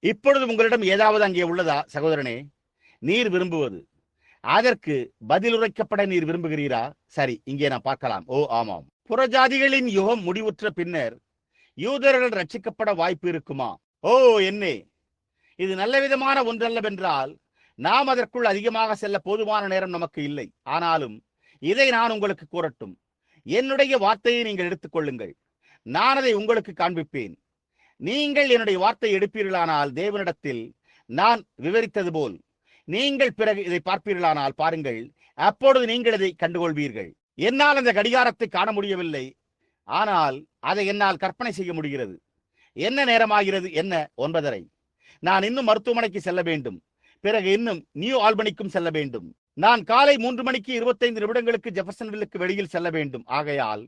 இப்பொழுது உங்களிடம் ஏதாவது அங்கே உள்ளதா சகோதரனே? நீர் விரும்புவது. அதற்கு பதிலுரைக்கப்பட நீர் விரும்புகிறீரா? சரி இங்கே நான் பார்க்கலாம். ஓ ஆமாம். புறஜாதிகளின் யுகம் முடிவுற்ற பின்னர் யூதர்கள் ரட்சிக்கப்பட வாய்ப்பு இருக்குமா? ஓ என்னே. இது நல்ல விதமான ஒன்றல்லவென்றால் நாம் அதற்குள் அதிகமாக செல்ல போதுமான நேரம் நமக்கு இல்லை. ஆனாலும் இதை நான் உங்களுக்கு கூறட்டும். என்னுடைய வார்த்தையை நீங்கள் எடுத்துக்கொள்ளுங்கள் நான் அதை உங்களுக்கு காண்பிப்பேன். நீங்கள் என்னுடைய வார்த்தை எடுப்பீர்களானால் தேவனிடத்தில் நான் விவரித்தது போல் நீங்கள் பிறகு இதை பார்ப்பீர்களானால் பாருங்கள் அப்பொழுது நீங்கள் இதை கண்டுகொள்வீர்கள். என்னால் அந்த கடிகாரத்தை காண முடியவில்லை. ஆனால் அதை என்னால் கற்பனை செய்ய முடிகிறது. என்ன நேரமாகிறது? என்ன? ஒன்பதரை. நான் இன்னும் மருத்துவமனைக்கு செல்ல வேண்டும். பிறகு இன்னும் நியூ ஆல்பனிக்கும் செல்ல வேண்டும். நான் காலை மூன்று மணிக்கு இருபத்தைந்து நிமிடங்களுக்கு ஜெஃபர்சன்வில்லுக்கு வெளியில் செல்ல வேண்டும். ஆகையால்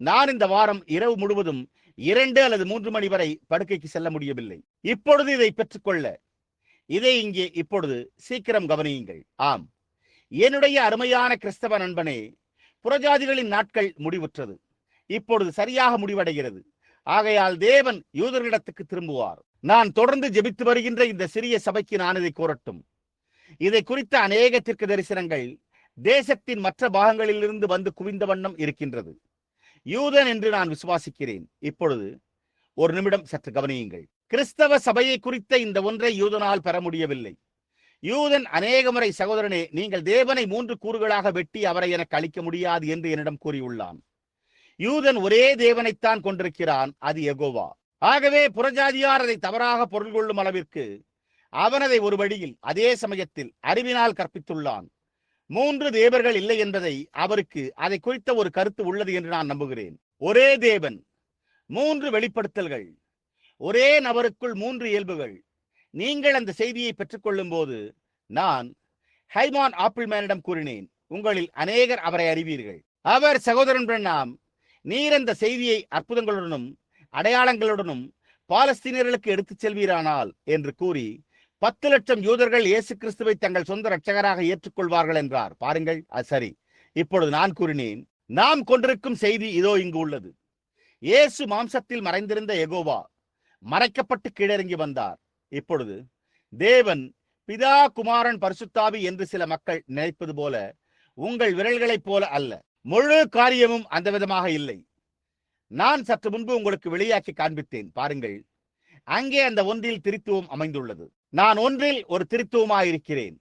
நான் இந்த வாரம் இரவு முழுவதும் இரண்டு அல்லது மூன்று மணி வரை படுக்கைக்கு செல்ல முடியவில்லை. இப்பொழுது இதை பெற்றுக்கொள்ள இதை இங்கே இப்பொழுது சீக்கிரம் கவனியுங்கள். ஆம். என்னுடைய அருமையான கிறிஸ்தவ நண்பனே புறஜாதிகளின் நாட்கள் முடிவுற்றது. இப்பொழுது சரியாக முடிவடைகிறது. ஆகையால் தேவன் யூதர்களிடத்துக்கு திரும்புவார். நான் தொடர்ந்து ஜெபித்து வருகின்ற இந்த சிறிய சபைக்கு நான் இதை கூறட்டும் இதை குறித்த அநேக தீர்க்க தரிசனங்கள் தேசத்தின் மற்ற பாகங்களிலிருந்து வந்து குவிந்த வண்ணம் இருக்கின்றது. யூதன் என்று நான் விசுவாசிக்கிறேன். இப்பொழுது ஒரு நிமிடம் சற்று கவனியுங்கள். கிறிஸ்தவ சபையை குறித்த இந்த ஒன்றை யூதனால் பெற முடியவில்லை. யூதன் அநேக முறை சகோதரனே நீங்கள் தேவனை மூன்று கூறுகளாக வெட்டி அவரை எனக்கு அளிக்க முடியாது என்று என்னிடம் கூறியுள்ளான். யூதன் ஒரே தேவனைத்தான் கொண்டிருக்கிறான் அது எகோவா ஆகவே புறஜாதியார் அதை தவறாக பொருள் கொள்ளும் அளவிற்கு அவனதை ஒரு வழியில் அதே சமயத்தில் அறிவினால் கற்பித்துள்ளான். மூன்று தேவர்கள் இல்லை என்பதை அவருக்கு அதை குறித்த ஒரு கருத்து உள்ளது என்று நான் நம்புகிறேன். ஒரே தேவன் மூன்று வெளிப்படுத்தல்கள் ஒரே நபருக்குள் மூன்று இயல்புகள். நீங்கள் அந்த செய்தியை பெற்றுக்கொள்ளும் போது நான் ஹைமான் ஆப்பிள்மேனிடம் கூறினேன் உங்களில் அநேகர் அவரை அறிவீர்கள். அவர் சகோதரன் பிரணாம் நீர் அந்த செய்தியை அற்புதங்களுடனும் அடையாளங்களுடனும் பாலஸ்தீனியர்களுக்கு எடுத்துச் செல்வீரானால் என்று கூறி பத்து லட்சம் யூதர்கள் இயேசு கிறிஸ்துவை தங்கள் சொந்த ரட்சகராக ஏற்றுக்கொள்வார்கள் என்றார். பாருங்கள் அது சரி. இப்பொழுது நான் கூறினேன் நாம் கொண்டிருக்கும் செய்தி இதோ இங்கு உள்ளது. இயேசு மாம்சத்தில் மறைந்திருந்த எகோவா மறைக்கப்பட்டு கீழிறங்கி வந்தார். இப்பொழுது தேவன் பிதா குமாரன் பரிசுத்தாவி என்று சில மக்கள் நினைப்பது போல உங்கள் விரல்களைப் போல அல்ல முழு காரியமும் அந்த விதமாக இல்லை. நான் சற்று முன்பு உங்களுக்கு வெளியாக்கி காண்பித்தேன். பாருங்கள் அங்கே அந்த ஒன்றில் திருத்துவம் அமைந்துள்ளது. நான் ஒன்றில் ஒரு திருத்துவமாக இருக்கிறேன்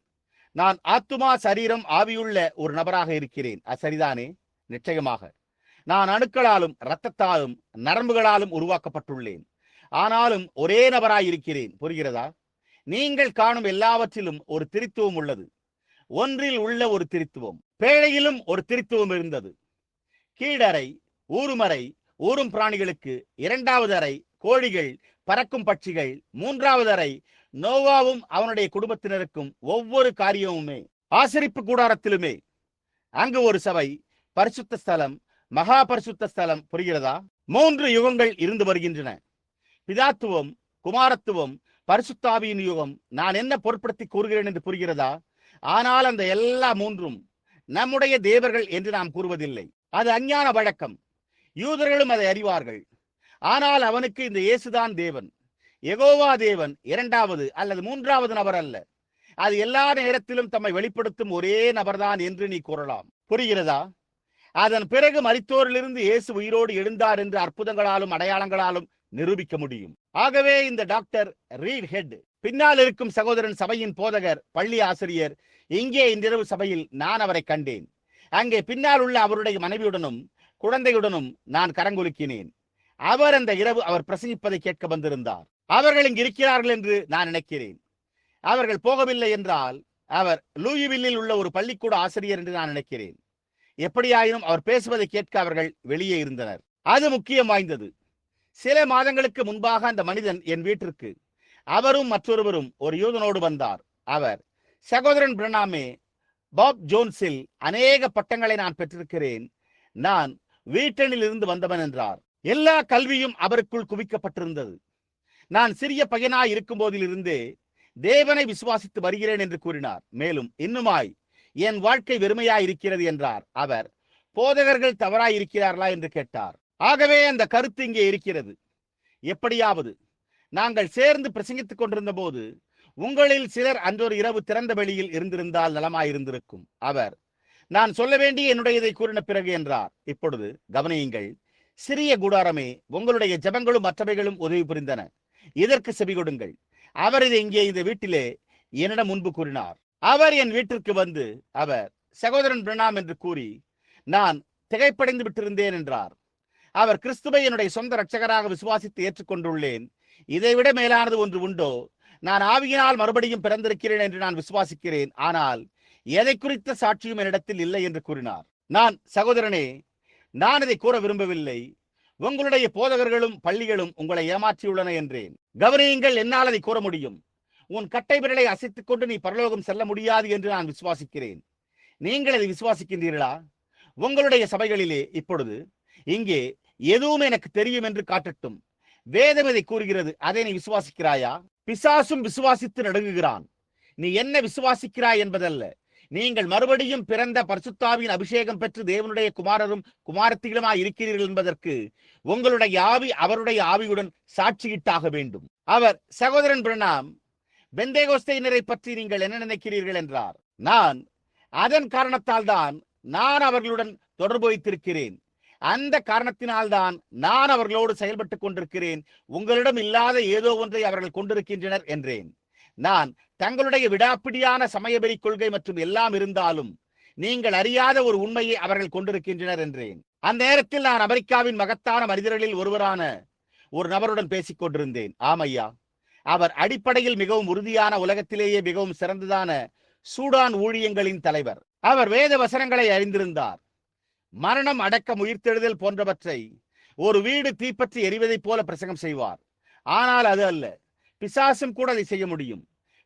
நான் ஆத்துமா சரீரம் ஆவியுள்ள ஒரு நபராக இருக்கிறேன். அது சரிதானே? நிச்சயமாக. நான் அணுக்களாலும் இரத்தத்தாலும் நரம்புகளாலும் உருவாக்கப்பட்டுள்ளேன். ஆனாலும் ஒரே நபராய் இருக்கிறேன் புரிகிறதா? நீங்கள் காணும் எல்லாவற்றிலும் ஒரு திருத்துவம் உள்ளது. ஒன்றில் உள்ள ஒரு திருத்துவம். பேழையிலும் ஒரு திருத்துவம் இருந்தது. கீழறை ஊருமறை ஊரும் பிராணிகளுக்கு இரண்டாவது அறை கோழிகள் பறக்கும் பட்சிகள் மூன்றாவது அறை நோவாவும் அவனுடைய குடும்பத்தினருக்கும் ஒவ்வொரு காரியமுமே ஆசரிப்பு கூடாரத்திலுமே. அங்கு ஒரு சபை பரிசுத்த ஸ்தலம் மகா பரிசுத்த ஸ்தலம் புரிகிறதா? மூன்று யுகங்கள் இருந்து வருகின்றன. பிதாத்துவம் குமாரத்துவம் பரிசுத்தாவியின் யுகம். நான் என்ன பொருட்படுத்தி கூறுகிறேன் என்று புரிகிறதா? ஆனால் அந்த எல்லா மூன்றும் நம்முடைய தேவர்கள் என்று நாம் கூறுவதில்லை. அது அஞ்ஞான வழக்கம். யூதர்களும் அதை அறிவார்கள். ஆனால் அவனுக்கு இந்த இயேசுதான் தேவன். எகோவா தேவன் இரண்டாவது அல்லது மூன்றாவது நபர் அல்ல. அது எல்லா நேரத்திலும் தம்மை வெளிப்படுத்தும் ஒரே நபர்தான் என்று நீ கூறலாம். புரிகிறதா? அதன் பிறகு மரித்தோரிலிருந்து இயேசு உயிரோடு எழுந்தார் என்று அற்புதங்களாலும் அடையாளங்களாலும் நிரூபிக்க முடியும். ஆகவே இந்த டாக்டர் ரீட் ஹெட் பின்னால் இருக்கும் சகோதரன் சபையின் போதகர் பள்ளி ஆசிரியர் இங்கே இன்றிரவு சபையில் நான் அவரை கண்டேன். அங்கே பின்னால் உள்ள அவருடைய மனைவியுடனும் குழந்தையுடனும் நான் கரங்குலுக்கினேன். அவர் அந்த இரவு அவர் பிரசங்கிப்பதை கேட்க வந்திருந்தார். அவர்கள் இங்கு இருக்கிறார்கள் என்று நான் நினைக்கிறேன். அவர்கள் போகவில்லை என்றால் அவர் லூயிவில்லில் உள்ள ஒரு பள்ளிக்கூட ஆசிரியர் என்று நான் நினைக்கிறேன். எப்படியாயினும் அவர் பேசுவதை கேட்க அவர்கள் வெளியே இருந்தனர். அது முக்கியம் வாய்ந்தது. சில மாதங்களுக்கு முன்பாக அந்த மனிதன் என் வீட்டிற்கு அவரும் மற்றொருவரும் ஒரு யூதனோடு வந்தார். அவர் சகோதரன் பிரணாமே பாப் ஜோன்ஸில் அநேக பட்டங்களை நான் பெற்றிருக்கிறேன். நான் வீட்டனில் இருந்து வந்தவன் என்றார். எல்லா கல்வியும் அவருக்குள் குவிக்கப்பட்டிருந்தது. நான் சிறிய பையனாய் இருக்கும் போதிலிருந்தே தேவனை விசுவாசித்து வருகிறேன் என்று கூறினார். மேலும் இன்னுமாய் என் வாழ்க்கை வெறுமையாய் இருக்கிறது என்றார். அவர் போதகர்கள் தவறாய் இருக்கிறார்களா என்று கேட்டார். ஆகவே அந்த கருத்து இங்கே இருக்கிறது. எப்படியாவது நாங்கள் சேர்ந்து பிரசங்கித்துக் கொண்டிருந்த போது உங்களில் சிலர் அன்றொரு இரவு திறந்த வெளியில் இருந்திருந்தால் நலமாயிருந்திருக்கும். அவர் நான் சொல்ல வேண்டிய என்னுடையதை கூறின பிறகு என்றார். இப்பொழுது கவனியுங்கள் சிறிய கூடாரமே உங்களுடைய ஜெபங்களும் மற்றவைகளும் உதவி புரிந்தன. இதற்கு செவி கொடுங்கள். அவர் இதை இங்கே இந்த வீட்டிலே என்னிடம் முன்பு கூறினார். அவர் என் வீட்டிற்கு வந்து அவர் சகோதரன் பிரணாம் என்று கூறி நான் திகைப்படைந்து விட்டிருந்தேன் என்றார். அவர் கிறிஸ்துவை என்னுடைய சொந்த ரட்சகராக விசுவாசித்து ஏற்றுக்கொண்டுள்ளேன். இதைவிட மேலானது ஒன்று உண்டோ? நான் ஆவியினால் மறுபடியும் பிறந்திருக்கிறேன் என்று நான் விசுவாசிக்கிறேன். ஆனால் எதை குறித்த சாட்சியும் என்னிடத்தில் இல்லை என்று கூறினார். நான் சகோதரனே நான் இதை கூற விரும்பவில்லை. உங்களுடைய போதகர்களும் பள்ளிகளும் உங்களை ஏமாற்றியுள்ளன என்றேன். கவனியுங்கள் என்னால் அதை கூற முடியும். உன் கட்டை விரலை அசைத்துக் கொண்டு நீ பரலோகம் செல்ல முடியாது என்று நான் விசுவாசிக்கிறேன். நீங்கள் அதை விசுவாசிக்கின்றீர்களா? உங்களுடைய சபைகளிலே இப்பொழுது இங்கே எதுவும் எனக்கு தெரியும் என்று காட்டட்டும். வேதம் இதை கூறுகிறது அதை நீ விசுவாசிக்கிறாயா? பிசாசும் விசுவாசித்து நடுங்குகிறான். நீ என்ன விசுவாசிக்கிறாய் என்பதல்ல. நீங்கள் மறுபடியும் பிறந்த பரிசுத்தாவின் அபிஷேகம் பெற்று தேவனுடைய குமாரரும் குமாரத்திகளுமாய் இருக்கிறீர்கள் என்பதற்கு உங்களுடைய ஆவி அவருடைய ஆவியுடன் சாட்சியிட்டாக வேண்டும். அவர் சகோதரன் பிரணாம் பெந்தேகோஸ்தையினரை பற்றி நீங்கள் என்ன நினைக்கிறீர்கள் என்றார். நான் அதன் காரணத்தால் தான் நான் அவர்களுடன் தொடர்பு வைத்திருக்கிறேன். அந்த காரணத்தினால்தான் நான் அவர்களோடு செயல்பட்டுக் கொண்டிருக்கிறேன். உங்களிடம் இல்லாத ஏதோ ஒன்றை அவர்கள் கொண்டிருக்கின்றனர் என்றேன். நான் தங்களுடைய விடாப்பிடியான சமயவெறி கொள்கை மற்றும் எல்லாம் இருந்தாலும் நீங்கள் அறியாத ஒரு உண்மையை அவர்கள் கொண்டிருக்கின்றனர் என்றேன். அந்த நேரத்தில் நான் அமெரிக்காவின் மகத்தான மனிதர்களில் ஒருவரான ஒரு நபருடன் பேசிக் கொண்டிருந்தேன். ஆமையா அவர் அடிப்படையில் மிகவும் உறுதியான உலகத்திலேயே மிகவும் சிறந்ததான சூடான் ஊழியங்களின் தலைவர். அவர் வேத வசனங்களை அறிந்திருந்தார். மரணம் அடக்கம் உயிர்த்தெழுதல் போன்றவற்றை ஒரு வீடு தீப்பற்றி எரிவதைப் போல பிரசங்கம் செய்வார். ஆனால் அது அல்ல. பிசாசும் கூட அதை செய்ய முடியும்.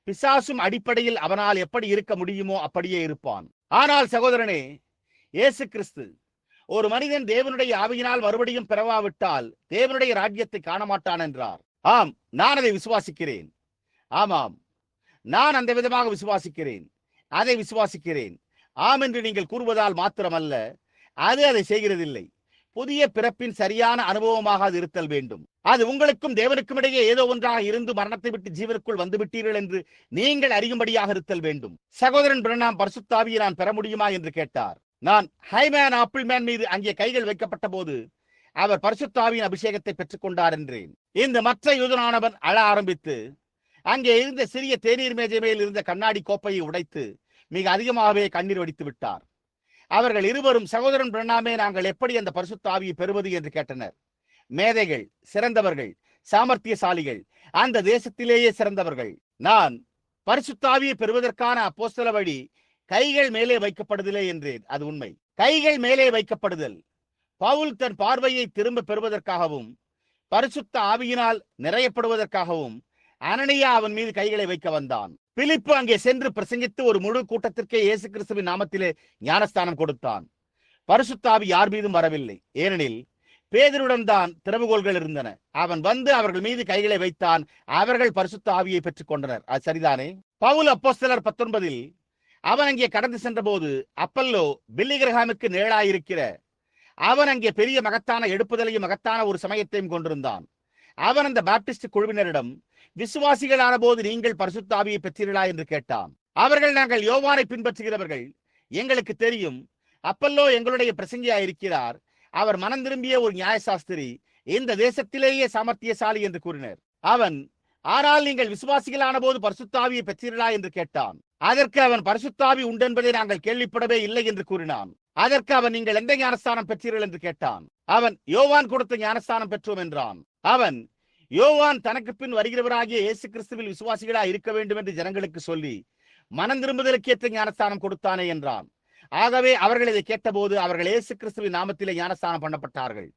பிசாசும் அடிப்படையில் அவனால் எப்படி இருக்க முடியுமோ அப்படியே இருப்பான். ஆனால் சகோதரனே இயேசு கிறிஸ்து ஒரு மனிதன் தேவனுடைய ஆவியினால் மறுபடியும் பிறவாவிட்டால் தேவனுடைய ராஜ்யத்தை காண மாட்டான் என்றார். ஆம் நான் அதை விசுவாசிக்கிறேன். ஆமாம் நான் அந்த விதமாக விசுவாசிக்கிறேன். அதை விசுவாசிக்கிறேன். ஆம் என்று நீங்கள் கூறுவதால் மாத்திரமல்ல அது அதை செய்கிறதில்லை. புதிய பிறப்பின் சரியான அனுபவமாக அது இருத்தல் வேண்டும். அது உங்களுக்கும் தேவனுக்கும் இடையே ஏதோ ஒன்றாக இருந்து மரணத்தை விட்டு ஜீவனுக்குள் வந்து விட்டீர்கள் என்று நீங்கள் அறியும்படியாக இருத்தல் வேண்டும். சகோதரன் பிரணாம் பரிசுத்தாவியை நான் பெற முடியுமா என்று கேட்டார். நான் ஹைமேன் ஆப்பிள் மேன் மீது அங்கே கைகள் வைக்கப்பட்ட போது அவர் பரிசுத்தாவியின் அபிஷேகத்தை பெற்றுக் கொண்டார் என்றேன். இந்த மற்ற யூதனானவன் அழ ஆரம்பித்து அங்கே இருந்த சிறிய தேநீர் மேஜை மேல் இருந்த கண்ணாடி கோப்பையை உடைத்து மிக அதிகமாகவே கண்ணீர் வடித்து விட்டார். அவர்கள் இருவரும் சகோதரன் பிரணாமே நாங்கள் எப்படி அந்த பரிசுத்த ஆவியை பெறுவது? என்று கேட்டனர். மேதைகள் சிறந்தவர்கள் சாமர்த்தியசாலிகள் அந்த தேசத்திலேயே சிறந்தவர்கள். நான் பரிசுத்தாவியை பெறுவதற்கான அப்போஸ்தல வழி கைகள் மேலே வைக்கப்படுதலே என்றேன் அது உண்மை. கைகள் மேலே வைக்கப்படுதல். பவுல் தன் பார்வையை திரும்ப பெறுவதற்காகவும் பரிசுத்த ஆவியினால் நிறையப்படுவதற்காகவும் அனனியா அவன் மீது கைகளை வைக்க வந்தான். பிலிப்பு அங்கே சென்று பிரசங்கித்து ஒரு முழு கூட்டத்திற்கே இயேசு கிறிஸ்துவின் நாமத்திலே ஞானஸ்தானம் கொடுத்தான். பரிசுத்தாவி யார் மீதும் வரவில்லை. ஏனெனில் பேதருடன் தான் திறவுகோள்கள் இருந்தன. அவன் வந்து அவர்கள் மீது கைகளை வைத்தான். அவர்கள் பரிசுத்த ஆவியை பெற்றுக் கொண்டனர். அது சரிதானே? பவுல் அப்போஸ்தலர் பத்தொன்பதில் அவன் அங்கே கடந்து சென்றபோது அப்பல்லோ பில்லிகிரகாமுக்கு நிழலாயிருக்கிற அவன் அங்கே பெரிய மகத்தான எடுப்புதலையும் மகத்தான ஒரு சமயத்தையும் கொண்டிருந்தான். அவன் அந்த பாப்டிஸ்ட் குழுவினரிடம் விசுவாசிகளான போது நீங்கள் பரிசுத்தாவியை பெற்றீர்களா? என்று கேட்டான். அவர்கள் நாங்கள் யோவானை பின்பற்றுகிறவர்கள். எங்களுக்கு தெரியும் அப்பல்லோ எங்களுடைய பிரசங்கியா இருக்கிறார் அவர் மனம் திரும்பிய ஒரு நியாயசாஸ்திரி இந்த தேசத்திலேயே சாமர்த்தியசாலி என்று கூறினர். அவன் ஆனால் நீங்கள் விசுவாசிகளான போது பரிசுத்தாவியை பெற்றீர்களா? என்று கேட்டான். அதற்கு அவன் பரிசுத்தாவி உண்டென்பதை நாங்கள் கேள்விப்படவே இல்லை என்று கூறினான். அதற்கு அவன் நீங்கள் எந்த ஞானஸ்தானம் பெற்றீர்கள்? என்று கேட்டான். அவன் யோவான் கொடுத்த ஞானஸ்தானம் பெற்றோம் என்றான். அவன் யோவான் தனக்கு பின் வருகிறவராகிய இயேசு கிறிஸ்துவில் விசுவாசிகளா இருக்க வேண்டும் என்று ஜனங்களுக்கு சொல்லி மனம் திரும்புதலுக்கு ஏற்ற ஞானஸ்தானம் கொடுத்தானே என்றான். ஆகவே அவர்கள் இதை கேட்டபோது அவர்கள் இயேசு கிறிஸ்துவின் நாமத்திலே ஞானஸ்தானம் பண்ணப்பட்டார்கள்.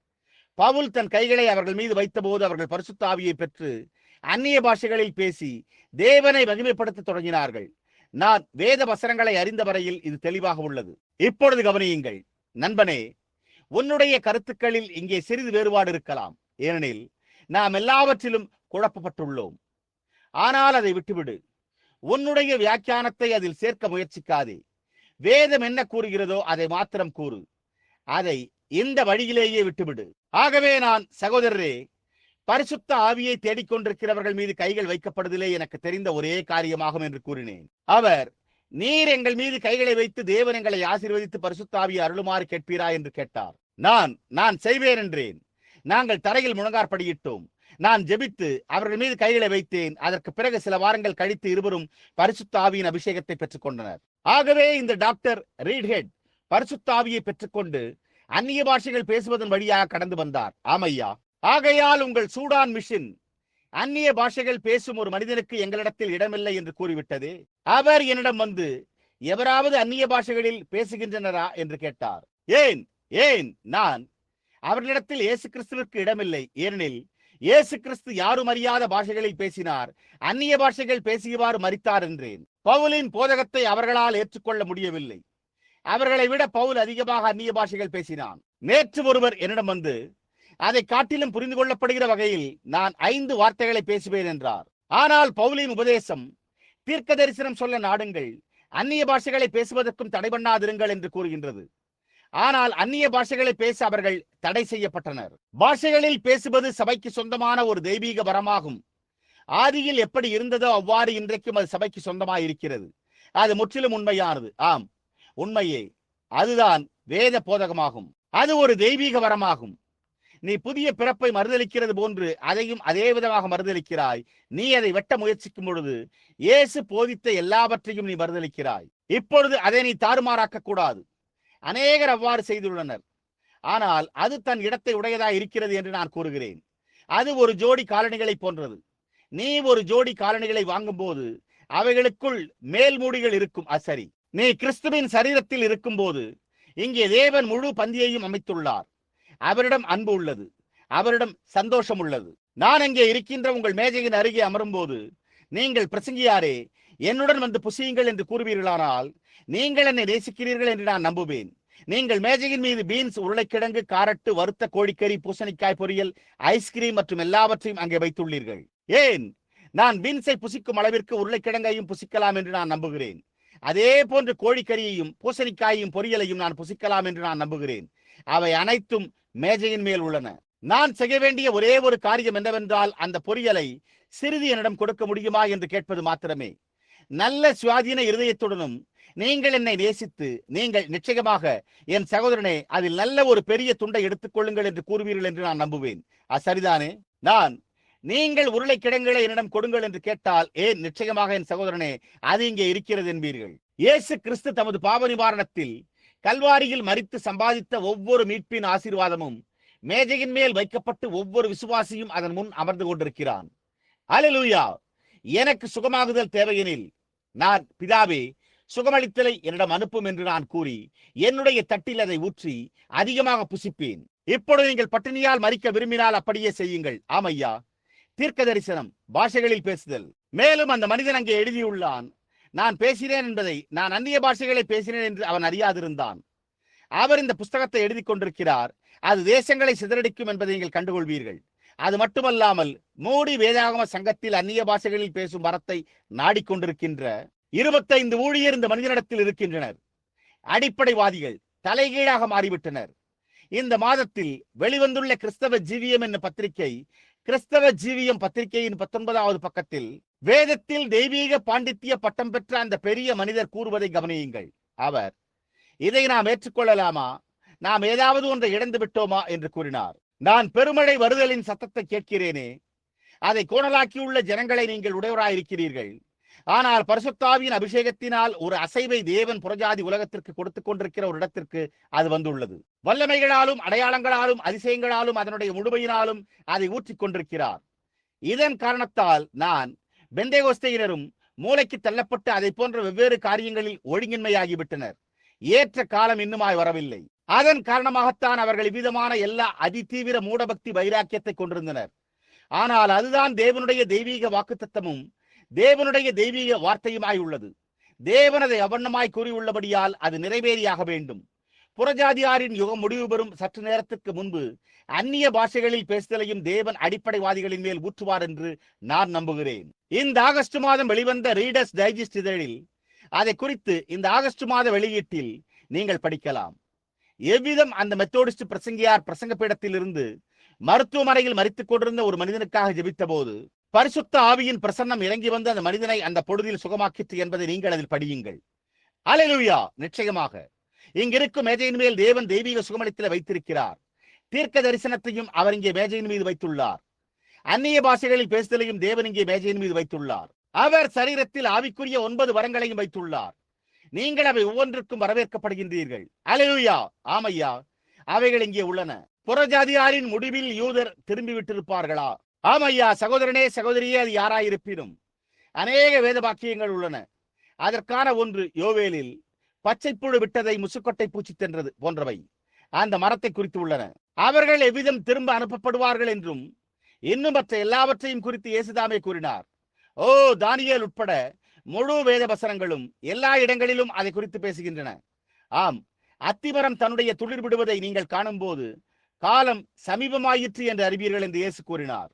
பவுல் தன் கைகளை அவர்கள் மீது வைத்தபோது அவர்கள் பரிசுத்த ஆவியை பெற்று அந்நிய பாஷைகளில் பேசி தேவனை மகிமைப்படுத்த தொடங்கினார்கள். நான் வேத வசனங்களை அறிந்த வரையில் இது தெளிவாக உள்ளது. இப்பொழுது கவனியுங்கள் நண்பனே உன்னுடைய கருத்துக்களில் இங்கே சிறிது வேறுபாடு இருக்கலாம். ஏனெனில் நாம் எல்லாவற்றிலும் குழப்பப்பட்டுள்ளோம். ஆனால் அதை விட்டுவிடு. உன்னுடைய வியாக்கியானத்தை அதில் சேர்க்க முயற்சிக்காதே. வேதம் என்ன கூறுகிறதோ அதை மாத்திரம் கூறு. அதை இந்த வழியிலேயே விட்டுவிடு. ஆகவே நான் சகோதரரே பரிசுத்த ஆவியை தேடிக்கொண்டிருக்கிறவர்கள் மீது கைகள் வைக்கப்படுதில்லை எனக்கு தெரிந்த ஒரே காரியமாகும் என்று கூறினேன். அவர் நீர் எங்கள் மீது கைகளை வைத்து தேவன் எங்களை ஆசீர்வதித்து பரிசுத்த ஆவியை அருளுமாறு கேட்பீரா? என்று கேட்டார். நான் நான் செய்வேன் என்றேன். நாங்கள் தரையில் முழங்கார்படியிட்டோம் நான் ஜெபித்து அவர்கள் மீது கைகளை வைத்தேன். அதற்கு பிறகு சில வாரங்கள் கழித்து இருவரும் பரிசுத்த ஆவியின் அபிஷேகத்தை பெற்றுக் கொண்டனர் ஆகவே இந்த டாக்டர் ரீட்ஹெட் பரிசுத்தாவியை பெற்றுக்கொண்டு அந்நிய பாஷைகள் பேசுவதன் வழியாக கடந்து வந்தார். ஆமையா. ஆகையால் உங்கள் சூடான் மிஷின் அந்நிய பாஷைகள் பேசும் ஒரு மனிதனுக்கு எங்களிடத்தில் இடமில்லை என்று கூறிவிட்டது. அவர் என்னிடம் வந்து எவராவது அந்நிய பாஷைகளில் பேசுகின்றனரா? என்று கேட்டார். ஏன்? ஏன்? நான் அவர்களிடத்தில் இயேசு கிறிஸ்துவிற்கு இடமில்லை. ஏனெனில் இயேசு கிறிஸ்து யாரும் அறியாத பாஷைகளில் பேசினார். அந்நிய பாஷைகள் பேசியவாறு மறித்தார் என்றேன். பவுலின் போதகத்தை அவர்களால் ஏற்றுக்கொள்ள முடியவில்லை. அவர்களை விட பவுல் அதிகமாக அந்நிய பாஷைகள் பேசினான். நேற்று ஒருவர் என்னிடம் வந்து அதை காட்டிலும் புரிந்து கொள்ளப்படுகிற வகையில் நான் ஐந்து வார்த்தைகளை பேசுவேன் என்றார். ஆனால் பவுலின் உபதேசம் தீர்க்க தரிசனம் சொல்ல நாடுங்கள் அந்நிய பாஷைகளை பேசுவதற்கும் தடை பண்ணாதிருங்கள் என்று கூறுகின்றது. ஆனால் அந்நிய பாஷைகளை பேச அவர்கள் தடை செய்யப்பட்டனர். பாஷைகளில் பேசுவது சபைக்கு சொந்தமான ஒரு தெய்வீக வரமாகும். ஆதியில் எப்படி இருந்ததோ அவ்வாறு இன்றைக்கும் அது சபைக்கு சொந்தமாய் இருக்கிறது அது முற்றிலும் உண்மையானது. ஆம். உண்மையே. அதுதான் வேத போதகமாகும். அது ஒரு தெய்வீக வரமாகும். நீ புதிய பிறப்பை மறுதளிக்கிறது போன்று அதையும் அதே விதமாக மறுதளிக்கிறாய். நீ அதை வெட்ட முயற்சிக்கும் பொழுது இயேசு போதித்த எல்லாவற்றையும் நீ மறுதளிக்கிறாய். இப்பொழுது அதை நீ தாறுமாறாக்க கூடாது அநேகர் அவ்வாறு செய்துள்ளனர். ஆனால் அது தன் இடத்தை உடையதாய் இருக்கிறது என்று நான் கூறுகிறேன். அது ஒரு ஜோடி காலணிகளை போன்றது. நீ ஒரு ஜோடி காலணிகளை வாங்கும்போது அவைகளுக்குள் மேல்மூடிகள் இருக்கும் அசரி. நீ கிறிஸ்துவின் சரீரத்தில் இருக்கும்போது இங்கே தேவன் முழு பந்தியையும் அமைத்துள்ளார். அவரிடம் அன்பு உள்ளது. அவரிடம் சந்தோஷம் உள்ளது. நான் அங்கே இருக்கின்ற உங்கள் மேஜையின் அருகே அமரும்போது நீங்கள் பிரசங்கியாரே என்னுடன் வந்து புசியுங்கள் என்று கூறுவீர்களானால் நீங்கள் என்னை நேசிக்கிறீர்கள் என்று நான் நம்புவேன். நீங்கள் மேஜையின் மீது பீன்ஸ் உருளைக்கிழங்கு காரட்டு வறுத்த கோழிக்கறி பூசணிக்காய் பொரியல் ஐஸ்கிரீம் மற்றும் எல்லாவற்றையும் அங்கே வைத்துள்ளீர்கள். ஏன்? நான் பீன்ஸை புசிக்கும் அளவிற்கு உருளைக்கிழங்கையும் புசிக்கலாம் என்று நான் நம்புகிறேன். அதே போன்று கோழிக்கறியையும் பூசணிக்காயையும் பொரியலையும் நான் புசிக்கலாம் என்று நான் நம்புகிறேன். அவை அனைத்தும் மேஜையின் மேல் உள்ளன. நான் செய்ய வேண்டிய ஒரே ஒரு காரியம் என்னவென்றால் அந்த பொரியலை சிறிது என்னிடம் கொடுக்க முடியுமா என்று கேட்பது மாத்திரமே. நல்ல சுவாதீன இருதயத்துடனும் நீங்கள் என்னை நேசித்து நீங்கள் நிச்சயமாக என் சகோதரனே அதில் நல்ல ஒரு பெரிய துண்டை எடுத்துக்கொள்ளுங்கள் என்று கூறுவீர்கள் என்று நான் நம்புவேன். சரிதானே? நான் நீங்கள் உருளைக்கிழங்குகளை என்னிடம் கொடுங்கள் என்று கேட்டால் ஏன் நிச்சயமாக என் சகோதரனே அது இங்கே இருக்கிறது என்பீர்கள். இயேசு கிறிஸ்து தமது பாவ நிவாரணத்தில் கல்வாரியில் மறித்து சம்பாதித்த ஒவ்வொரு மீட்பின் ஆசீர்வாதமும் மேஜையின் மேல் வைக்கப்பட்டு ஒவ்வொரு விசுவாசியும் அதன் முன் அமர்ந்து கொண்டிருக்கிறான். அலலூயா எனக்கு சுகமாகுதல் தேவையெனில் நான் பிதாவே சுகமளித்தலை என்னிடம் அனுப்பும் என்று நான் கூறி என்னுடைய தட்டில் அதை ஊற்றி அதிகமாக புசிப்பேன். இப்பொழுது நீங்கள் பட்டினியால் மறிக்க விரும்பினால் அப்படியே செய்யுங்கள். ஆமையா தீர்க்க தரிசனம் பாஷைகளில் பேசுதல். மேலும் அந்த மனிதன் அங்கே எழுதியுள்ளான் நான் பேசினேன் என்பதை நான் அந்நிய பாஷைகளை பேசினேன் என்று அவன் அறியாதிருந்தான். அவர் இந்த புஸ்தகத்தை எழுதி கொண்டிருக்கிறார். அது தேசங்களை சிதறடிக்கும் என்பதை நீங்கள் கண்டுகொள்வீர்கள். அது மட்டுமல்லாமல் மோடி வேதாகம சங்கத்தில் அந்நிய பாஷைகளில் பேசும் வரத்தை நாடிக்கொண்டிருக்கின்ற இருபத்தைந்து ஊழியர் இந்த மனிதனிடத்தில் இருக்கின்றனர். அடிப்படைவாதிகள் தலைகீழாக மாறிவிட்டனர். இந்த மாதத்தில் வெளிவந்துள்ள கிறிஸ்தவ ஜீவியம் என்ற பத்திரிகை கிறிஸ்தவ ஜீவியம் பத்திரிகையின் பத்தொன்பதாவது பக்கத்தில் வேதத்தில் தெய்வீக பாண்டித்ய பட்டம் பெற்ற அந்த பெரிய மனிதர் கூறுவதை கவனியுங்கள். அவர் இதை நாம் ஏற்றுக்கொள்ளலாமா? நாம் ஏதாவது ஒன்றை இழந்து விட்டோமா? என்று கூறினார். நான் பெருமழை வருதலின் சத்தத்தை கேட்கிறேனே. அதை கோணலாக்கியுள்ள ஜனங்களை நீங்கள் உடையவராயிருக்கிறீர்கள். ஆனால் பரிசுத்தாவியின் அபிஷேகத்தினால் ஒரு அசைவை தேவன் புறஜாதி உலகத்திற்கு கொடுத்துக் கொண்டிருக்கிற ஒரு இடத்திற்கு அது வந்துள்ளது. வல்லமைகளாலும் அடையாளங்களாலும் அதிசயங்களாலும் அதனுடைய முழுமையினாலும் அதை ஊற்றிக் கொண்டிருக்கிறார். இதன் காரணத்தால் நான் பெந்தேகோஸ்தையினரும் மூளைக்கு தள்ளப்பட்டு அதை போன்ற வெவ்வேறு காரியங்களில் ஒழுங்கின்மையாகிவிட்டனர். ஏற்ற காலம் இன்னுமாய் வரவில்லை. அதன் காரணமாகத்தான் அவர்கள் இவ்விதமான எல்லா அதிதீவிர மூடபக்தி வைராக்கியத்தை கொண்டிருந்தனர். ஆனால் அதுதான் தேவனுடைய தெய்வீக வாக்குத்தத்தமும் தேவனுடைய தெய்வீக வார்த்தையுமாய் உள்ளது. தேவனதை அதை அவண்ணமாய் கூறியுள்ளபடியால் அது நிறைவேறியாக வேண்டும். புறஜாதியாரின் யுகம் முடிவு பெறும் சற்று நேரத்துக்கு முன்பு அந்நிய பாஷைகளில் பேசுதலையும் தேவன் அடிப்படைவாதிகளின் மேல் ஊற்றுவார் என்று நான் நம்புகிறேன். இந்த ஆகஸ்ட் மாதம் வெளிவந்த ரீடர்ஸ் டைஜஸ்ட் இதழில் அதை குறித்து இந்த ஆகஸ்ட் மாத வெளியீட்டில் நீங்கள் படிக்கலாம். எவ்விதம் அந்த மெத்தோடிஸ்ட் பிரசங்கியார் பிரசங்க பீடத்திலிருந்து மருத்துவமனையில் மறித்துக் கொண்டிருந்த ஒரு மனிதனுக்காக ஜெபித்த போது பரிசுத்த ஆவியின் பிரசன்னம் இறங்கி வந்து அந்த மனிதனை அந்த பொழுதில் சுகமாக்கிற்று என்பதை நீங்கள் அதில் படியுங்கள். அலைலுயா நிச்சயமாக. இங்கிருக்கும் மேஜையின் மேல் தேவன் தெய்வீக சுகமளித்தல வைத்திருக்கிறார். தீர்க்க தரிசனத்தையும் அவர் இங்கே மேஜையின் மீது வைத்துள்ளார். அந்நிய பாஷைகளில் பேசுதலையும் தேவன் இங்கே மேஜையின் மீது வைத்துள்ளார். அவர் சரீரத்தில் ஆவிக்குரிய ஒன்பது வரங்களையும் வைத்துள்ளார். நீங்கள் அவை ஒவ்வொன்றுக்கும் வரவேற்கப்படுகின்றீர்கள். அலையுயா ஆமையா! அவைகள் இங்கே உள்ளன. புறஜாதியாரின் முடிவில் யூதர் திரும்பி ஆம் ஆமையா சகோதரனே சகோதரியே அது யாராயிருப்பினும் அநேக வேத வாக்கியங்கள் உள்ளன. அதற்கான ஒன்று யோவேலில் பச்சைப்புழு விட்டதை முசுக்கொட்டை பூச்சி தென்றது போன்றவை. அந்த மரத்தை குறித்து உள்ளன. அவர்கள் எவ்விதம் திரும்ப அனுப்பப்படுவார்கள் என்றும் இன்னும் மற்ற எல்லாவற்றையும் குறித்து இயேசுதாமே கூறினார். ஓ தானியேல் உட்பட முழு வேத வசனங்களும் எல்லா இடங்களிலும் அதை குறித்து பேசுகின்றன. ஆம் அத்திமரம் தன்னுடைய துளிர் விடுவதை நீங்கள் காணும்போது காலம் சமீபமாயிற்று என்று அறிவீர்கள் என்று இயேசு கூறினார்.